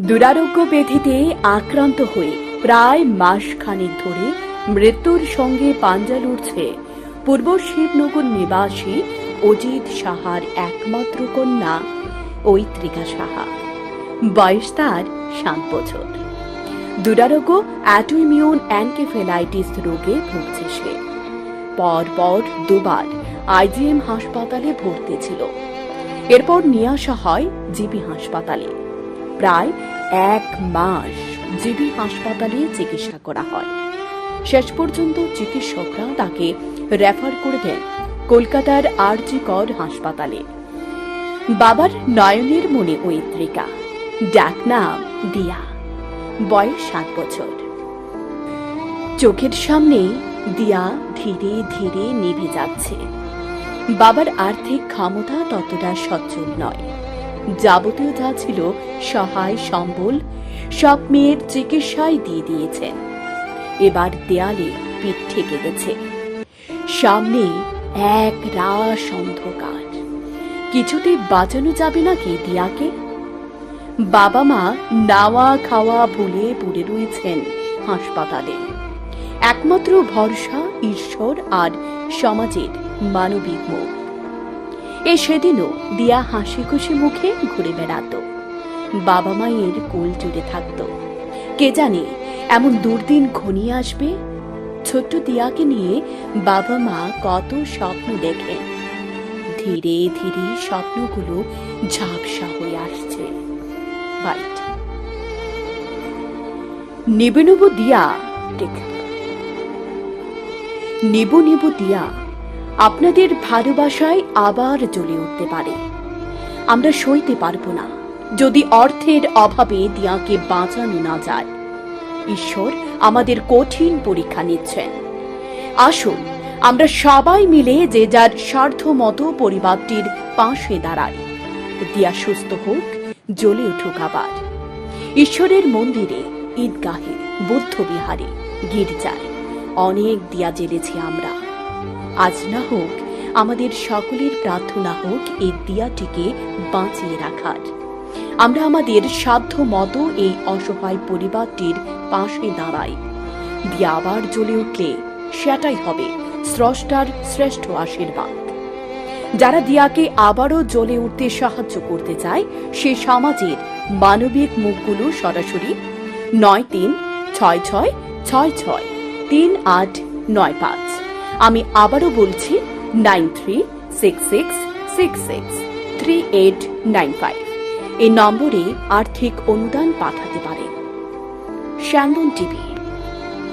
দুরারোগ্য ব্যাধিতে আক্রান্ত হয়ে প্রায় মাসখানেক ধরে মৃত্যুর সঙ্গে পাঞ্জা লড়ছে পূর্ব শিবনগর নিবাসী অজিত সাহার একমাত্র কন্যা, ঐত্রিকা সাহা। বয়স তার সাত বছর। দুরারোগ্য অ্যাটোইমিউন অ্যানকেফেলাইটিস রোগে ভুগছে সে। পর পর দুবার আইজিএম হাসপাতালে ভর্তি ছিল। এরপর নিয়ে আসা হয় জিবি হাসপাতালে। প্রায় এক মাস জিবি হাসপাতালে চিকিৎসা করা হয়। শেষ পর্যন্ত চিকিৎসকরা তাকে রেফার করে দেন কলকাতার আরজি কর হাসপাতালে। বাবার নয়নের মনে ঐত্রিকা ডাক নাম দিয়া। বয়স সাত বছর। চোখের সামনে দিয়া ধীরে ধীরে নিভে যাচ্ছে। বাবার আর্থিক ক্ষমতা ততটা সচ্ছল নয়। যাবতীয় যা ছিল সহায়, সম্বল, সব মেয়ের চিকিৎসায় দিয়ে দিয়েছেন। এবার দেয়ালে পিঠ ঠেকে গেছে। সামনে এক রাস অন্ধকার। কিছুতে বাঁচানো যাবে না নাকি দিয়াকে? বাবা মা নাওয়া খাওয়া ভুলে পড়ে রয়েছেন হাসপাতালে। একমাত্র ভরসা, ঈশ্বর আর সমাজের মানবিক মুখ এ সেদিনও দিয়া হাসি খুশি মুখে ঘুরে বেড়াত। বাবা মায়ের কোল জুড়ে থাকত। কে জানে এমন দুর্দিন ঘনিয়ে আসবে? ছোট্ট দিয়াকে নিয়ে বাবা মা কত স্বপ্ন দেখেন ধীরে ধীরে স্বপ্নগুলো ঝাপসা হয়ে আসছে। বাইট। নেবে দিয়া, ঠিক। নেব নেব দিয়া আপনাদের ভালোবাসায় আবার জ্বলে উঠতে পারে। আমরা সইতে পারব না। যদি অর্থের অভাবে দিয়াকে বাঁচানো না যায়, ঈশ্বর আমাদের কঠিন পরীক্ষা নিচ্ছেন। আসুন, আমরা সবাই মিলে যে যার স্বার্থ মতো পরিবারটির পাশে দাঁড়াই। দিয়া সুস্থ হোক, জ্বলে উঠুক আবার। ঈশ্বরের মন্দিরে, ঈদগাহে বুদ্ধ বিহারে গির্জায় অনেক দিয়া জেলেছি আমরা। আজ না হোক, আমাদের সকলের প্রার্থনা হোক, এই দিয়াটিকে বাঁচিয়ে রাখার। আমরা আমাদের সাধ্য মতো এই অসহায় পরিবারটির পাশে দাঁড়াই। দিয়া আবার জ্বলে উঠলে, সেটাই হবে স্রষ্টার শ্রেষ্ঠ আশীর্বাদ। যারা দিয়াকে আবারও জ্বলে উঠতে সাহায্য করতে চায়, সে সমাজের মানবিক মুখগুলো সরাসরি নয় তিন, ছয় ছয় ছয় ছয়, তিন আট, নয় পাঁচ। আমি আবারও বলছি nine three, six six six six, three eight nine five. এই নম্বরে আর্থিক অনুদান পাঠাতে পারেন। স্যান্দন টিভি।